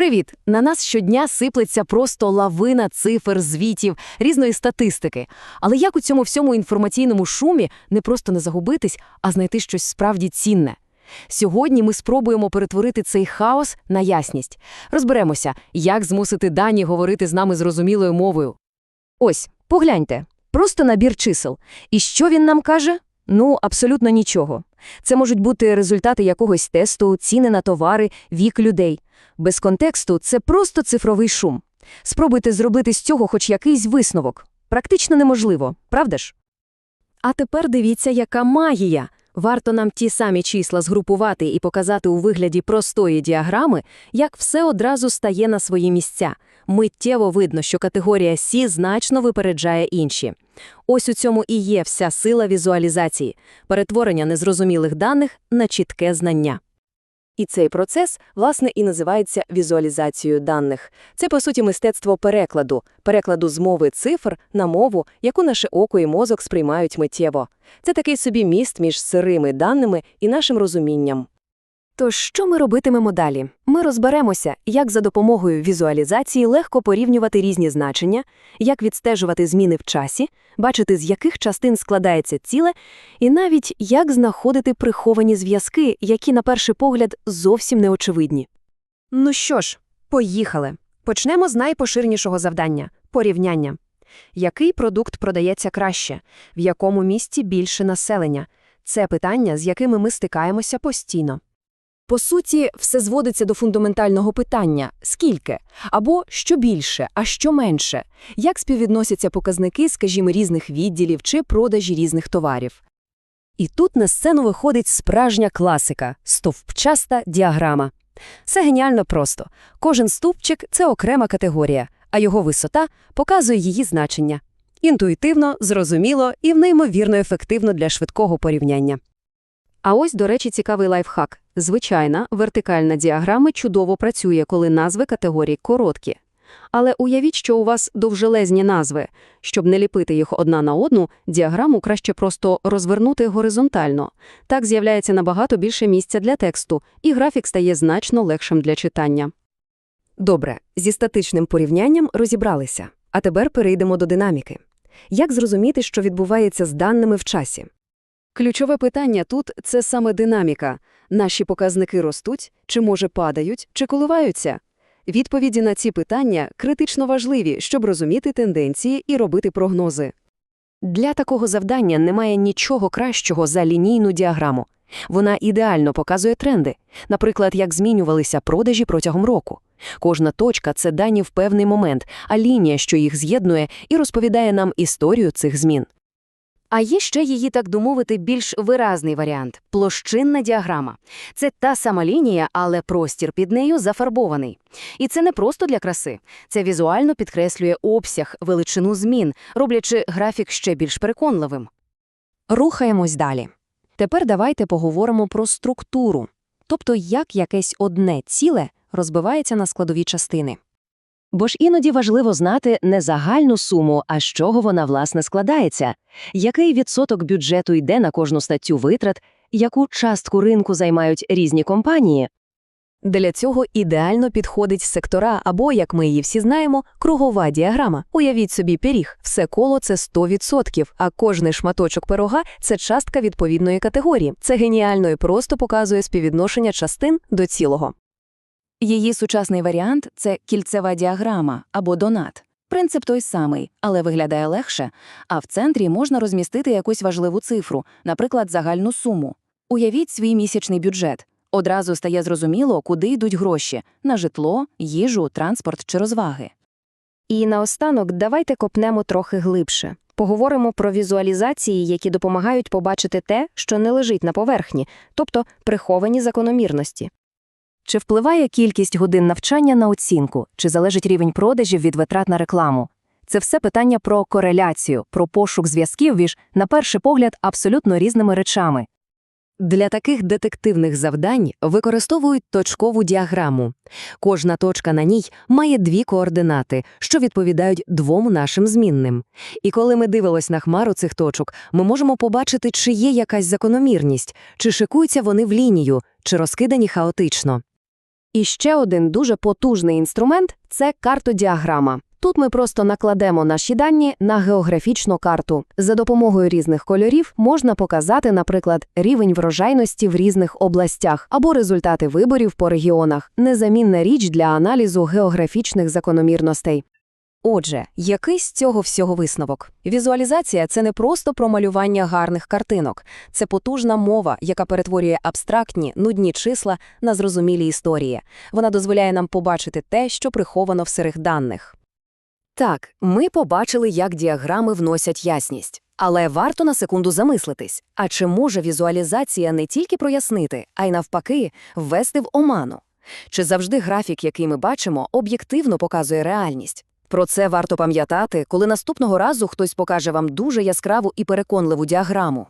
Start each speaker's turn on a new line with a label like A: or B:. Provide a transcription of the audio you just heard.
A: Привіт! На нас щодня сиплеться просто лавина цифр, звітів, різної статистики. Але як у цьому всьому інформаційному шумі не просто не загубитись, а знайти щось справді цінне? Сьогодні ми спробуємо перетворити цей хаос на ясність. Розберемося, як змусити дані говорити з нами зрозумілою мовою. Ось, погляньте, просто набір чисел. І що він нам каже? Ну, абсолютно нічого. Це можуть бути результати якогось тесту, ціни на товари, вік людей. Без контексту це просто цифровий шум. Спробуйте зробити з цього хоч якийсь висновок. Практично неможливо, правда ж? А тепер дивіться, яка магія. Варто нам ті самі числа згрупувати і показати у вигляді простої діаграми, як все одразу стає на свої місця. Миттєво видно, що категорія Сі значно випереджає інші. Ось у цьому і є вся сила візуалізації – перетворення незрозумілих даних на чітке знання. І цей процес, власне, і називається візуалізацією даних. Це, по суті, мистецтво перекладу, перекладу з мови цифр на мову, яку наше око і мозок сприймають миттєво. Це такий собі міст між сирими даними і нашим розумінням. Тож, що ми робитимемо далі? Ми розберемося, як за допомогою візуалізації легко порівнювати різні значення, як відстежувати зміни в часі, бачити, з яких частин складається ціле, і навіть як знаходити приховані зв'язки, які, на перший погляд, зовсім неочевидні. Ну що ж, поїхали. Почнемо з найпоширенішого завдання порівняння. Який продукт продається краще, в якому місті більше населення? Це питання, з якими ми стикаємося постійно. По суті, все зводиться до фундаментального питання скільки, або що більше, а що менше, як співвідносяться показники, скажімо, різних відділів чи продажі різних товарів. І тут на сцену виходить справжня класика стовпчаста діаграма. Це геніально просто. Кожен стовпчик – це окрема категорія, а його висота показує її значення. Інтуїтивно, зрозуміло і неймовірно ефективно для швидкого порівняння. А ось, до речі, цікавий лайфхак. Звичайна, вертикальна діаграма чудово працює, коли назви категорій короткі. Але уявіть, що у вас довжелезні назви. Щоб не ліпити їх одна на одну, діаграму краще просто розвернути горизонтально. Так з'являється набагато більше місця для тексту, і графік стає значно легшим для читання. Добре, зі статичним порівнянням розібралися. А тепер перейдемо до динаміки. Як зрозуміти, що відбувається з даними в часі? Ключове питання тут – це саме динаміка. Наші показники ростуть, чи, може, падають, чи коливаються? Відповіді на ці питання критично важливі, щоб розуміти тенденції і робити прогнози. Для такого завдання немає нічого кращого за лінійну діаграму. Вона ідеально показує тренди, наприклад, як змінювалися продажі протягом року. Кожна точка – це дані в певний момент, а лінія, що їх з'єднує, і розповідає нам історію цих змін. А є ще її, так домовити, більш виразний варіант – площинна діаграма. Це та сама лінія, але простір під нею зафарбований. І це не просто для краси. Це візуально підкреслює обсяг, величину змін, роблячи графік ще більш переконливим. Рухаємось далі. Тепер давайте поговоримо про структуру, тобто як якесь одне ціле розбивається на складові частини. Бо ж іноді важливо знати не загальну суму, а з чого вона, власне, складається, який відсоток бюджету йде на кожну статтю витрат, яку частку ринку займають різні компанії. Для цього ідеально підходить сектора або, як ми її всі знаємо, кругова діаграма. Уявіть собі пиріг, все коло це 100%, а кожний шматочок пирога це частка відповідної категорії. Це геніально і просто показує співвідношення частин до цілого. Її сучасний варіант це кільцева діаграма або донат. Принцип той самий, але виглядає легше, а в центрі можна розмістити якусь важливу цифру, наприклад, загальну суму. Уявіть свій місячний бюджет. Одразу стає зрозуміло, куди йдуть гроші на житло, їжу, транспорт чи розваги. І наостанок давайте копнемо трохи глибше. Поговоримо про візуалізації, які допомагають побачити те, що не лежить на поверхні, тобто приховані закономірності. Чи впливає кількість годин навчання на оцінку, чи залежить рівень продажів від витрат на рекламу? Це все питання про кореляцію, про пошук зв'язків між, на перший погляд, абсолютно різними речами. Для таких детективних завдань використовують точкову діаграму. Кожна точка на ній має дві координати, що відповідають двом нашим змінним. І коли ми дивимося на хмару цих точок, ми можемо побачити, чи є якась закономірність, чи шикуються вони в лінію, чи розкидані хаотично. І ще один дуже потужний інструмент – це картодіаграма. Тут ми просто накладемо наші дані на географічну карту. За допомогою різних кольорів можна показати, наприклад, рівень врожайності в різних областях або результати виборів по регіонах. Незамінна річ для аналізу географічних закономірностей. Отже, який з цього всього висновок? Візуалізація – це не просто про малювання гарних картинок. Це потужна мова, яка перетворює абстрактні, нудні числа на зрозумілі історії. Вона дозволяє нам побачити те, що приховано в сирих даних. Так, ми побачили, як діаграми вносять ясність. Але варто на секунду замислитись, а чи може візуалізація не тільки прояснити, а й навпаки ввести в оману? Чи завжди графік, який ми бачимо, об'єктивно показує реальність? Про це варто пам'ятати, коли наступного разу хтось покаже вам дуже яскраву і переконливу діаграму.